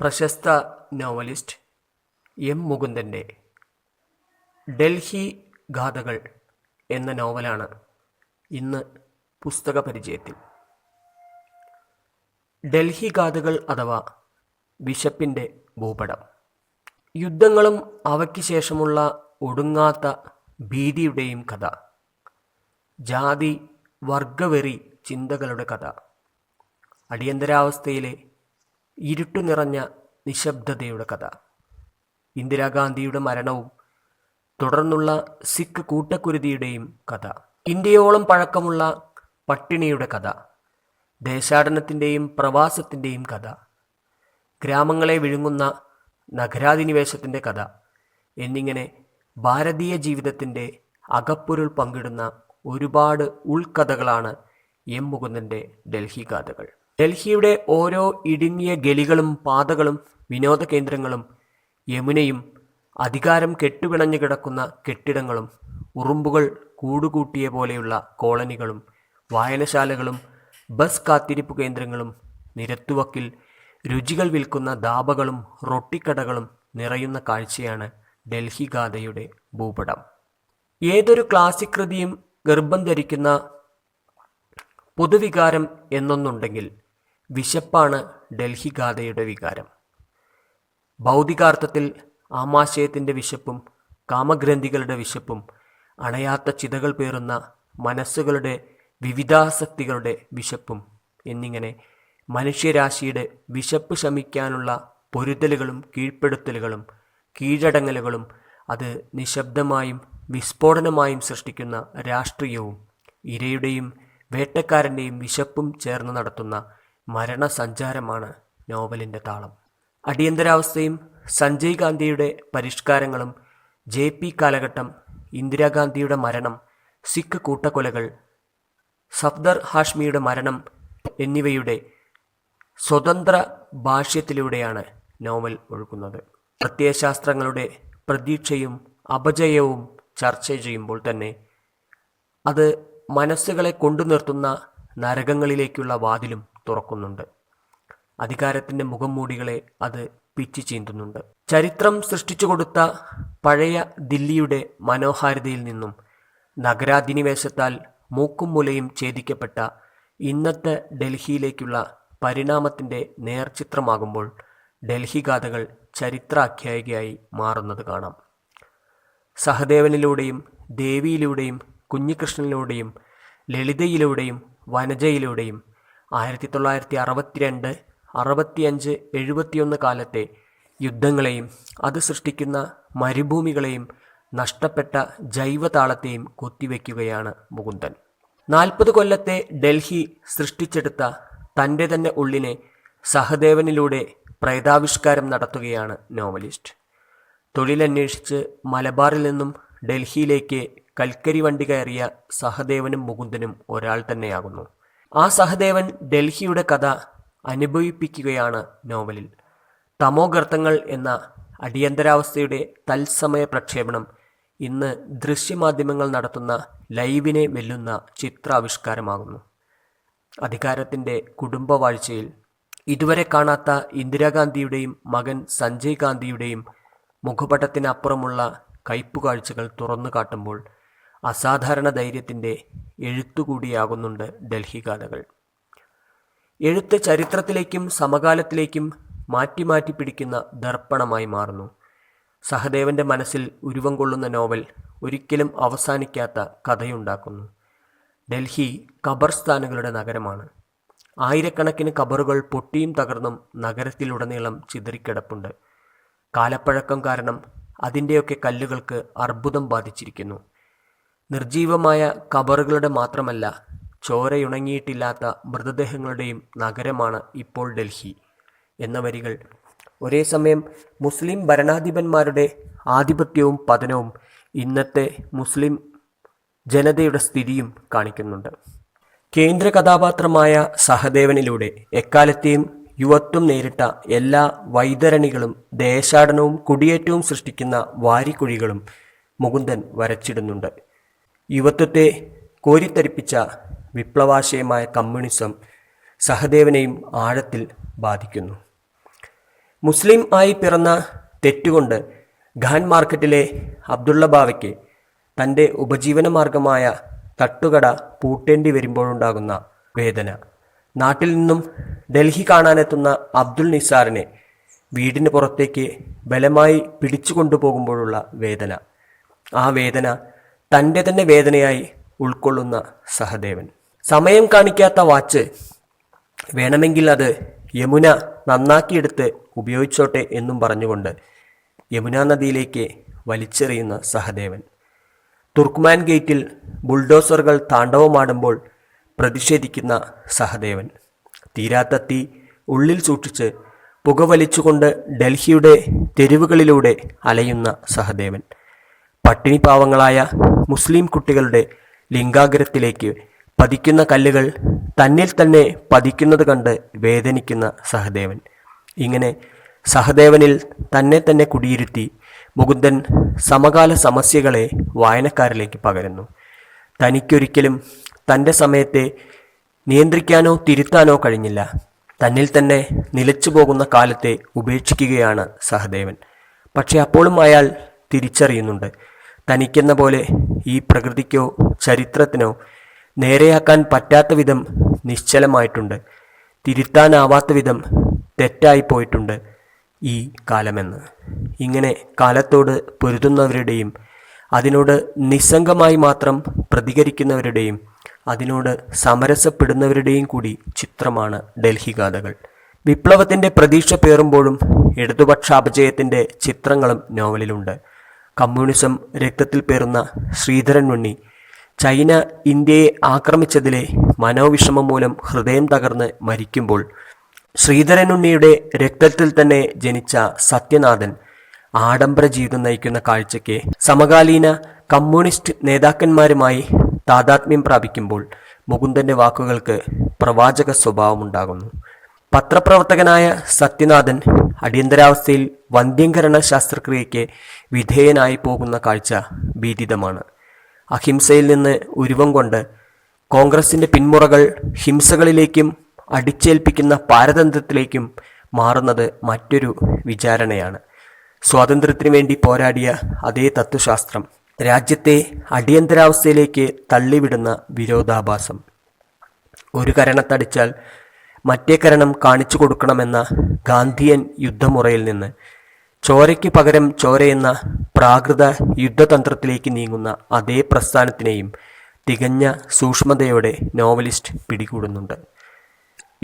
പ്രശസ്ത novelist M മുകുന്ദന്റെ ഡൽഹി ഗാഥകൾ എന്ന നോവലാണ് ഇന്ന് പുസ്തക പരിചയത്തിൽ. ഡൽഹി ഗാഥകൾ അഥവാ ബിഷപ്പിന്റെ ഭൂപടം. യുദ്ധങ്ങളും അവയ്ക്ക് ശേഷമുള്ള ഒടുങ്ങാത്ത ഭീതിയുടെയും കഥ. ജാതി വർഗവെറി ചിന്തകളുടെ കഥ. അടിയന്തരാവസ്ഥയിലെ ഇരുട്ടു നിറഞ്ഞ നിശബ്ദതയുടെ കഥ. ഇന്ദിരാഗാന്ധിയുടെ മരണവും തുടർന്നുള്ള സിഖ് കൂട്ടക്കുരുതിയുടെയും കഥ. ഇന്ത്യയോളം പഴക്കമുള്ള പട്ടിണിയുടെ കഥ. ദേശാടനത്തിന്റെയും പ്രവാസത്തിന്റെയും കഥ. ഗ്രാമങ്ങളെ വിഴുങ്ങുന്ന നഗരാധിനിവേശത്തിന്റെ കഥ. എന്നിങ്ങനെ ഭാരതീയ ജീവിതത്തിന്റെ അകപ്പൊരുൾ പങ്കിടുന്ന ഒരുപാട് ഉൾക്കഥകളാണ് എം മുകുന്ദന്റെ ഡൽഹി ഗാഥകൾ ഡൽഹിയുടെ ഓരോ ഇടുങ്ങിയ ഗലികളും പാതകളും വിനോദ കേന്ദ്രങ്ങളും യമുനയും അധികാരം കെട്ടുപിണഞ്ഞു കിടക്കുന്ന കെട്ടിടങ്ങളും ഉറുമ്പുകൾ കൂടുകൂട്ടിയ പോലെയുള്ള കോളനികളും വായനശാലകളും ബസ് കാത്തിരിപ്പ് കേന്ദ്രങ്ങളും നിരത്തുവക്കിൽ രുചികൾ വിൽക്കുന്ന ദാബകളും റൊട്ടിക്കടകളും നിറയുന്ന കാഴ്ചയാണ് ഡൽഹി ഗാഥയുടെ ഭൂപടം. ഏതൊരു ക്ലാസിക് കൃതിയും ഗർഭം ധരിക്കുന്ന പൊതുവികാരം എന്നൊന്നുണ്ടെങ്കിൽ വിശപ്പാണ് ഡൽഹി ഗാഥയുടെ വികാരം. ഭൗതികാർത്ഥത്തിൽ ആമാശയത്തിന്റെ വിശപ്പും കാമഗ്രന്ഥികളുടെ വിശപ്പും അണയാത്ത ചിതകൾ പേറുന്ന മനസ്സുകളുടെ വിവിധാസക്തികളുടെ വിശപ്പും എന്നിങ്ങനെ മനുഷ്യരാശിയുടെ വിശപ്പ് ശമിക്കാനുള്ള പൊരുതലുകളും കീഴ്പ്പെടുത്തലുകളും കീഴടങ്ങലുകളും അത് നിശബ്ദമായും വിസ്ഫോടനമായും സൃഷ്ടിക്കുന്ന രാഷ്ട്രീയവും ഇരയുടെയും വേട്ടക്കാരന്റെയും വിശപ്പും ചേർന്ന് നടത്തുന്ന മരണസഞ്ചാരമാണ് നോവലിന്റെ താളം. അടിയന്തരാവസ്ഥയും സഞ്ജയ് ഗാന്ധിയുടെ പരിഷ്കാരങ്ങളും ജെ പി കാലഘട്ടം ഇന്ദിരാഗാന്ധിയുടെ മരണം സിഖ് കൂട്ടക്കൊലകൾ സഫ്ദർ ഹാഷ്മിയുടെ മരണം എന്നിവയുടെ സ്വതന്ത്ര ഭാഷ്യത്തിലൂടെയാണ് നോവൽ ഒഴുക്കുന്നത് പ്രത്യയശാസ്ത്രങ്ങളുടെ പ്രതീക്ഷയും അപജയവും ചർച്ച ചെയ്യുമ്പോൾ തന്നെ അത് മനസ്സുകളെ കൊണ്ടു നിർത്തുന്ന നരകങ്ങളിലേക്കുള്ള വാതിലും തുറക്കുന്നുണ്ട്. അധികാരത്തിന്റെ മുഖംമൂടികളെ അത് പിച്ചു ചീന്തുന്നുണ്ട്. ചരിത്രം സൃഷ്ടിച്ചു കൊടുത്ത പഴയ ദില്ലിയുടെ മനോഹാരിതയിൽ നിന്നും നഗരാധിനിവേശത്താൽ മൂക്കും മുലയും ഛേദിക്കപ്പെട്ട ഇന്നത്തെ ഡൽഹിയിലേക്കുള്ള പരിണാമത്തിന്റെ നേർചിത്രമാകുമ്പോൾ ഡൽഹി ഗാഥകൾ ചരിത്രാഖ്യായികയായി മാറുന്നത് കാണാം. സഹദേവനിലൂടെയും ദേവിയിലൂടെയും കുഞ്ഞികൃഷ്ണനിലൂടെയും ലളിതയിലൂടെയും വനജയിലൂടെയും ആയിരത്തി തൊള്ളായിരത്തി അറുപത്തിരണ്ട് അറുപത്തിയഞ്ച് എഴുപത്തിയൊന്ന് കാലത്തെ യുദ്ധങ്ങളെയും അത് സൃഷ്ടിക്കുന്ന മരുഭൂമികളെയും നഷ്ടപ്പെട്ട ജൈവതാളത്തെയും കൊത്തിവെക്കുകയാണ് മുകുന്ദൻ. നാൽപ്പത് കൊല്ലത്തെ ഡൽഹി സൃഷ്ടിച്ചെടുത്ത തന്റെ തന്നെ ഉള്ളിനെ സഹദേവനിലൂടെ പ്രേതാവിഷ്കാരം നടത്തുകയാണ് നോവലിസ്റ്റ്. തൊഴിലന്വേഷിച്ച് മലബാറിൽ നിന്നും ഡൽഹിയിലേക്ക് കൽക്കരി വണ്ടി കയറിയ സഹദേവനും മുകുന്ദനും ഒരാൾ തന്നെയാകുന്നു. ആ സഹദേവൻ ഡൽഹിയുടെ കഥ അനുഭവിപ്പിക്കുകയാണ് നോവലിൽ. തമോഗർത്തങ്ങൾ എന്ന അടിയന്തരാവസ്ഥയുടെ തത്സമയ പ്രക്ഷേപണം ഇന്ന് ദൃശ്യമാധ്യമങ്ങൾ നടത്തുന്ന ലൈവിനെ മെല്ലുന്ന ചിത്രാവിഷ്കാരമാകുന്നു. അധികാരത്തിന്റെ കുടുംബവാഴ്ചയിൽ ഇതുവരെ കാണാത്ത ഇന്ദിരാഗാന്ധിയുടെയും മകൻ സഞ്ജയ് ഗാന്ധിയുടെയും മുഖപടത്തിനപ്പുറമുള്ള കയ്പുകാഴ്ചകൾ തുറന്നു കാട്ടുമ്പോൾ അസാധാരണ ധൈര്യത്തിന്റെ എഴുത്തുകൂടിയാകുന്നുണ്ട് ഡൽഹി ഗാഥകൾ. എഴുത്ത് ചരിത്രത്തിലേക്കും സമകാലത്തിലേക്കും മാറ്റി മാറ്റി പിടിക്കുന്ന ദർപ്പണമായി മാറുന്നു. സഹദേവന്റെ മനസ്സിൽ ഉരുവം കൊള്ളുന്ന നോവൽ ഒരിക്കലും അവസാനിക്കാത്ത കഥയുണ്ടാക്കുന്നു. ഡൽഹി ഖബർസ്ഥാനുകളുടെ നഗരമാണ്. ആയിരക്കണക്കിന് ഖബറുകൾ പൊട്ടിയും തകർന്നും നഗരത്തിലുടനീളം ചിതറിക്കിടപ്പുണ്ട്. കാലപ്പഴക്കം കാരണം അതിന്റെയൊക്കെ കല്ലുകൾക്ക് അർബുദം ബാധിച്ചിരിക്കുന്നു. നിർജീവമായ കബറുകളുടെ മാത്രമല്ല ചോരയുണങ്ങിയിട്ടില്ലാത്ത മൃതദേഹങ്ങളുടെയും നഗരമാണ് ഇപ്പോൾ ഡൽഹി. എന്ന വരികൾ. ഒരേ സമയം മുസ്ലിം ഭരണാധിപന്മാരുടെ ആധിപത്യവും പതനവും ഇന്നത്തെ മുസ്ലിം ജനതയുടെ സ്ഥിതിയും കാണിക്കുന്നുണ്ട്. കേന്ദ്ര കഥാപാത്രമായ സഹദേവനിലൂടെ എക്കാലത്തെയും യുവത്വം നേരിട്ട എല്ലാ വൈതരണികളും ദേശാടനവും കുടിയേറ്റവും സൃഷ്ടിക്കുന്ന വാരിക്കുഴികളും മുകുന്ദൻ വരച്ചിടുന്നുണ്ട്. യുവത്വത്തെ കോരിത്തരിപ്പിച്ച വിപ്ലവാശയമായ കമ്മ്യൂണിസം സഹദേവനെയും ആഴത്തിൽ ബാധിക്കുന്നു. മുസ്ലിം ആയി പിറന്ന തെറ്റുകൊണ്ട് ഖാൻ മാർക്കറ്റിലെ അബ്ദുള്ള ബാവയ്ക്ക് തന്റെ ഉപജീവന മാർഗമായ തട്ടുകട പൂട്ടേണ്ടി വരുമ്പോഴുണ്ടാകുന്ന വേദന. നാട്ടിൽ നിന്നും ഡൽഹി കാണാനെത്തുന്ന അബ്ദുൽ നിസാറിനെ വീടിന് പുറത്തേക്ക് ബലമായി പിടിച്ചു കൊണ്ടുപോകുമ്പോഴുള്ള വേദന. ആ വേദന തന്റെ തന്നെ വേദനയായി ഉൾക്കൊള്ളുന്ന സഹദേവൻ. സമയം കാണിക്കാത്ത വാച്ച് വേണമെങ്കിൽ അത് യമുന നന്നാക്കിയെടുത്ത് ഉപയോഗിച്ചോട്ടെ എന്നും പറഞ്ഞുകൊണ്ട് യമുന നദിയിലേക്ക് വലിച്ചെറിയുന്ന സഹദേവൻ. തുർക്ക്മാൻ ഗേറ്റിൽ ബുൾഡോസറുകൾ താണ്ഡവമാടുമ്പോൾ പ്രതിഷേധിക്കുന്ന സഹദേവൻ. തീരാത്തത്തി ഉള്ളിൽ സൂക്ഷിച്ച് പുകവലിച്ചുകൊണ്ട് ഡൽഹിയുടെ തെരുവുകളിലൂടെ അലയുന്ന സഹദേവൻ. പട്ടിണി പാവങ്ങളായ മുസ്ലിം കുട്ടികളുടെ ലിംഗാഗ്രത്തിലേക്ക് പതിക്കുന്ന കല്ലുകൾ തന്നിൽ തന്നെ പതിക്കുന്നത് കണ്ട് വേദനിക്കുന്ന സഹദേവൻ. ഇങ്ങനെ സഹദേവനിൽ തന്നെ തന്നെ കുടിയിരുത്തി മുകുന്ദൻ സമകാല സമസ്യകളെ വായനക്കാരിലേക്ക് പകരുന്നു. തനിക്കൊരിക്കലും തന്റെ സമയത്തെ നിയന്ത്രിക്കാനോ തിരുത്താനോ കഴിഞ്ഞില്ല. തന്നിൽ തന്നെ നിലച്ചു പോകുന്ന കാലത്തെ ഉപേക്ഷിക്കുകയാണ് സഹദേവൻ. പക്ഷെ അപ്പോഴും അയാൾ തിരിച്ചറിയുന്നുണ്ട്. തനിക്കെന്ന പോലെ ഈ പ്രകൃതിക്കോ ചരിത്രത്തിനോ നേരെയാക്കാൻ പറ്റാത്ത വിധം നിശ്ചലമായിട്ടുണ്ട്. തിരുത്താനാവാത്ത വിധം തെറ്റായി പോയിട്ടുണ്ട് ഈ കാലമെന്ന്. ഇങ്ങനെ കാലത്തോട് പൊരുതുന്നവരുടെയും അതിനോട് നിസ്സംഗമായി മാത്രം പ്രതികരിക്കുന്നവരുടെയും അതിനോട് സമരസപ്പെടുന്നവരുടെയും കൂടി ചിത്രമാണ് ഡൽഹി ഗാഥകൾ. വിപ്ലവത്തിന്റെ പ്രതീക്ഷ പേറുമ്പോഴും ഇടതുപക്ഷ അപജയത്തിന്റെ ചിത്രങ്ങളും നോവലിലുണ്ട്. കമ്മ്യൂണിസം രക്തത്തിൽ പേറുന്ന ശ്രീധരൻ ഉണ്ണി ചൈന ഇന്ത്യയെ ആക്രമിച്ചതിലെ മനോവിഷമം മൂലം ഹൃദയം തകർന്ന് മരിക്കുമ്പോൾ ശ്രീധരനുണ്ണിയുടെ രക്തത്തിൽ തന്നെ ജനിച്ച സത്യനാഥൻ ആഡംബര ജീവിതം നയിക്കുന്ന കാഴ്ചയ്ക്ക് സമകാലീന കമ്മ്യൂണിസ്റ്റ് നേതാക്കന്മാരുമായി താതാത്മ്യം പ്രാപിക്കുമ്പോൾ മുകുന്ദന്റെ വാക്കുകൾക്ക് പ്രവാചക സ്വഭാവമുണ്ടാകുന്നു. പത്രപ്രവർത്തകനായ സത്യനാഥൻ അടിയന്തരാവസ്ഥയിൽ വന്ധ്യംകരണ ശസ്ത്രക്രിയയ്ക്ക് വിധേയനായി പോകുന്ന കാഴ്ച ഭീതിതമാണ്. അഹിംസയിൽ നിന്ന് ഉരുവം കൊണ്ട് കോൺഗ്രസിന്റെ പിന്മുറകൾ ഹിംസകളിലേക്കും അടിച്ചേൽപ്പിക്കുന്ന പാരതന്ത്രത്തിലേക്കും മാറുന്നത് മറ്റൊരു വിചാരണയാണ്. സ്വാതന്ത്ര്യത്തിനു വേണ്ടി പോരാടിയ അതേ തത്വശാസ്ത്രം രാജ്യത്തെ അടിയന്തരാവസ്ഥയിലേക്ക് തള്ളിവിടുന്ന വിരോധാഭാസം. ഒരു കരണത്തടിച്ചാൽ മറ്റേ കരണം കാണിച്ചു കൊടുക്കണമെന്ന ഗാന്ധിയൻ യുദ്ധമുറയിൽ നിന്ന് ചോരയ്ക്ക് പകരം ചോരയെന്ന പ്രാകൃത യുദ്ധതന്ത്രത്തിലേക്ക് നീങ്ങുന്ന അതേ പ്രസ്ഥാനത്തിനെയും തികഞ്ഞ സൂക്ഷ്മതയോടെ നോവലിസ്റ്റ് പിടികൂടുന്നുണ്ട്.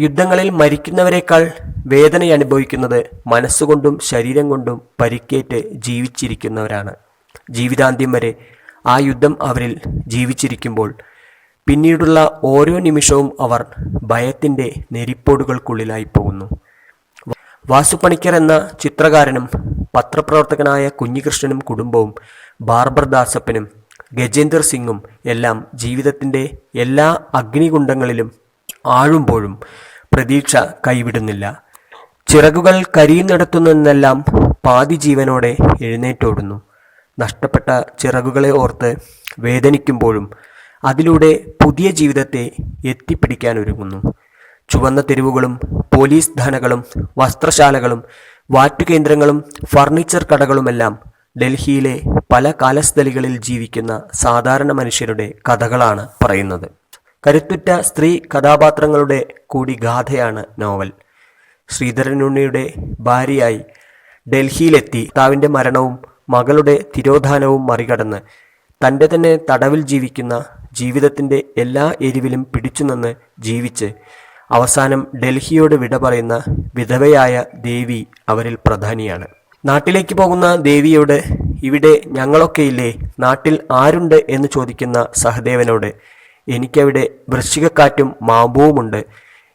യുദ്ധങ്ങളിൽ മരിക്കുന്നവരെക്കാൾ വേദന അനുഭവിക്കുന്നത് മനസ്സുകൊണ്ടും ശരീരം കൊണ്ടും പരിക്കേറ്റ് ജീവിച്ചിരിക്കുന്നവരാണ്. ജീവിതാന്ത്യം വരെ ആ യുദ്ധം അവരിൽ ജീവിച്ചിരിക്കുമ്പോൾ പിന്നീടുള്ള ഓരോ നിമിഷവും അവർ ഭയത്തിന്റെ നെരിപ്പോടുകൾക്കുള്ളിലായി പോകുന്നു. വാസുപണിക്കർ എന്ന ചിത്രകാരനും പത്രപ്രവർത്തകനായ കുഞ്ഞികൃഷ്ണനും കുടുംബവും ബാർബർ ദാസപ്പനും ഗജേന്ദർ സിംഗും എല്ലാം ജീവിതത്തിന്റെ എല്ലാ അഗ്നികുണ്ഡങ്ങളിലും ആഴുമ്പോഴും പ്രതീക്ഷ കൈവിടുന്നില്ല. ചിറകുകൾ കരിയുന്നിടത്തുനിന്നെല്ലാം പാതി ജീവനോടെ എഴുന്നേറ്റോടുന്നു. നഷ്ടപ്പെട്ട ചിറകുകളെ ഓർത്ത് വേദനിക്കുമ്പോഴും അതിലൂടെ പുതിയ ജീവിതത്തെ എത്തിപ്പിടിക്കാൻ ഒരുങ്ങുന്നു ചുവന്ന തെരുവുകളും പോലീസ് ധനകളും വസ്ത്രശാലകളും വാറ്റുകേന്ദ്രങ്ങളും ഫർണിച്ചർ കടകളുമെല്ലാം ഡൽഹിയിലെ പല കാലസ്ഥലികളിൽ ജീവിക്കുന്ന സാധാരണ മനുഷ്യരുടെ കഥകളാണ് പറയുന്നത്. കരുത്തുറ്റ സ്ത്രീ കഥാപാത്രങ്ങളുടെ കൂടി ഗാഥയാണ് നോവൽ. ശ്രീധരനുണ്ണിയുടെ ഭാര്യയായി ഡൽഹിയിലെത്തി താവിന്റെ മരണവും മകളുടെ തിരോധാനവും മറികടന്ന് തന്റെ തന്നെ തടവിൽ ജീവിക്കുന്ന ജീവിതത്തിന്റെ എല്ലാ എരിവിലും പിടിച്ചു നിന്ന് ജീവിച്ച് അവസാനം ഡൽഹിയോട് വിട പറയുന്ന വിധവയായ ദേവി അവരിൽ പ്രധാനിയാണ്. നാട്ടിലേക്ക് പോകുന്ന ദേവിയോട് ഇവിടെ ഞങ്ങളൊക്കെ ഇല്ലേ നാട്ടിൽ ആരുണ്ട്? എന്ന് ചോദിക്കുന്ന സഹദേവനോട് എനിക്കവിടെ വൃശ്ചികക്കാറ്റും മാമ്പുവുമുണ്ട്.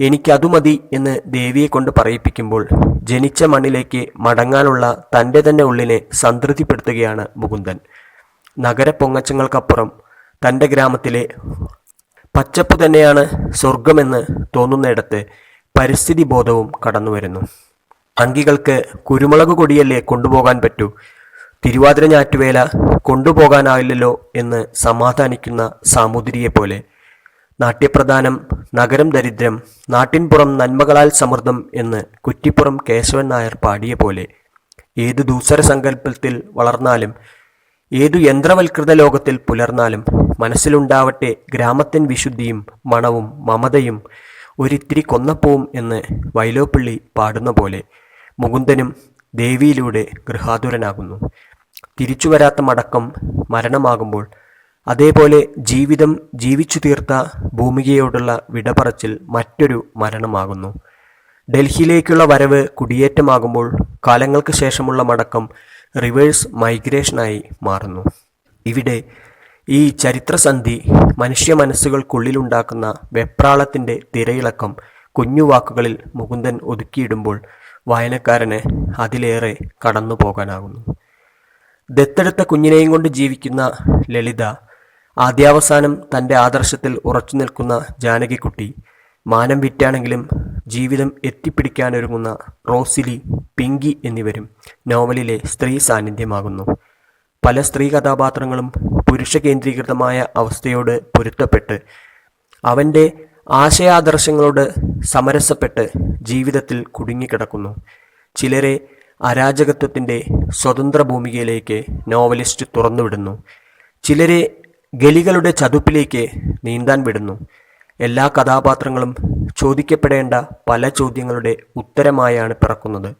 എനിക്കതു മതി എന്ന് ദേവിയെ കൊണ്ട് പറയിപ്പിക്കുമ്പോൾ ജനിച്ച മണ്ണിലേക്ക് മടങ്ങാനുള്ള തന്റെ തന്നെ ഉള്ളിനെ സംതൃപ്തിപ്പെടുത്തുകയാണ് മുകുന്ദൻ. നഗരപ്പൊങ്ങച്ചങ്ങൾക്കപ്പുറം തന്റെ ഗ്രാമത്തിലെ പച്ചപ്പ് തന്നെയാണ് സ്വർഗമെന്ന് തോന്നുന്നിടത്ത് പരിസ്ഥിതി ബോധവും കടന്നു വരുന്നു അങ്കികൾക്ക് കുരുമുളക് കൊടിയല്ലേ കൊണ്ടുപോകാൻ പറ്റൂ? തിരുവാതിര ഞാറ്റുവേല കൊണ്ടുപോകാനാവില്ലല്ലോ എന്ന് സമാധാനിക്കുന്ന സാമൂതിരിയെ പോലെ നാട്യപ്രധാനം നഗരം ദരിദ്രം നാട്ടിൻപുറം നന്മകളാൽ സമൃദ്ധം എന്ന് കുറ്റിപ്പുറം കേശവൻ നായർ പാടിയ പോലെ ഏത് ദൂസര സങ്കല്പത്തിൽ വളർന്നാലും ഏതു യന്ത്രവൽകൃത ലോകത്തിൽ പുലർന്നാലും മനസ്സിലുണ്ടാവട്ടെ ഗ്രാമത്തിൻ വിശുദ്ധിയും മണവും മമതയും ഒരിത്തിരി കൊന്നപ്പോവും എന്ന് വൈലോപ്പിള്ളി പാടുന്ന പോലെ മുകുന്ദനും ദേവിയിലൂടെ ഗൃഹാതുരനാകുന്നു. തിരിച്ചു വരാത്ത മടക്കം മരണമാകുമ്പോൾ അതേപോലെ ജീവിതം ജീവിച്ചു തീർത്ത ഭൂമികയോടുള്ള വിടപറച്ചിൽ മറ്റൊരു മരണമാകുന്നു. ഡൽഹിയിലേക്കുള്ള വരവ് കുടിയേറ്റമാകുമ്പോൾ കാലങ്ങൾക്ക് ശേഷമുള്ള മടക്കം റിവേഴ്സ് മൈഗ്രേഷനായി മാറുന്നു. ഇവിടെ ഈ ചരിത്രസന്ധി മനുഷ്യ മനസ്സുകൾക്കുള്ളിലുണ്ടാക്കുന്ന വെപ്രാളത്തിന്റെ തിരയിളക്കം കുഞ്ഞുവാക്കുകളിൽ മുകുന്ദൻ ഒതുക്കിയിടുമ്പോൾ വായനക്കാരന് അതിലേറെ കടന്നു പോകാനാകുന്നു. ദത്തെടുത്ത കുഞ്ഞിനെയും കൊണ്ട് ജീവിക്കുന്ന ലളിത ആദ്യാവസാനം തന്റെ ആദർശത്തിൽ ഉറച്ചു നിൽക്കുന്ന ജാനകിക്കുട്ടി മാനം വിറ്റാണെങ്കിലും ജീവിതം എത്തിപ്പിടിക്കാനൊരുങ്ങുന്ന റോസിലി പിങ്കി എന്നിവരും നോവലിലെ സ്ത്രീ സാന്നിധ്യമാകുന്നു. പല സ്ത്രീ കഥാപാത്രങ്ങളും പുരുഷ കേന്ദ്രീകൃതമായ അവസ്ഥയോട് പൊരുത്തപ്പെട്ട് അവന്റെ ആശയാദർശങ്ങളോട് സമരസപ്പെട്ട് ജീവിതത്തിൽ കുടുങ്ങിക്കിടക്കുന്നു. ചിലരെ അരാജകത്വത്തിന്റെ സ്വതന്ത്ര ഭൂമികയിലേക്ക് നോവലിസ്റ്റ് തുറന്നുവിടുന്നു. ചിലരെ ഗലികളുടെ ചതുപ്പിലേക്ക് നീന്താൻ വിടുന്നു. എല്ലാ കഥാപാത്രങ്ങളും ചോദിക്കപ്പെടേണ്ട പല ചോദ്യങ്ങളുടെ ഉത്തരമായാണ് പിറക്കുന്നത്.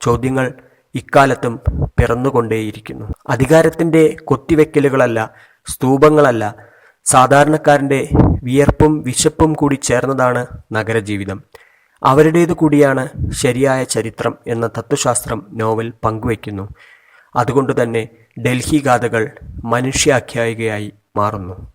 ചോദ്യങ്ങൾ ഇക്കാലത്തും പിറന്നുകൊണ്ടേയിരിക്കുന്നു. അധികാരത്തിന്റെ കൊത്തിവെക്കലുകളല്ല സ്തൂപങ്ങളല്ല. സാധാരണക്കാരന്റെ വിയർപ്പും വിശപ്പും കൂടി ചേർന്നതാണ് നഗരജീവിതം. അവരുടേതു കൂടിയാണ് ശരിയായ ചരിത്രം എന്ന തത്വശാസ്ത്രം നോവൽ പങ്കുവയ്ക്കുന്നു. അതുകൊണ്ടുതന്നെ ഡൽഹി ഗാഥകൾ മനുഷ്യാഖ്യായികയായി മാറുന്നു.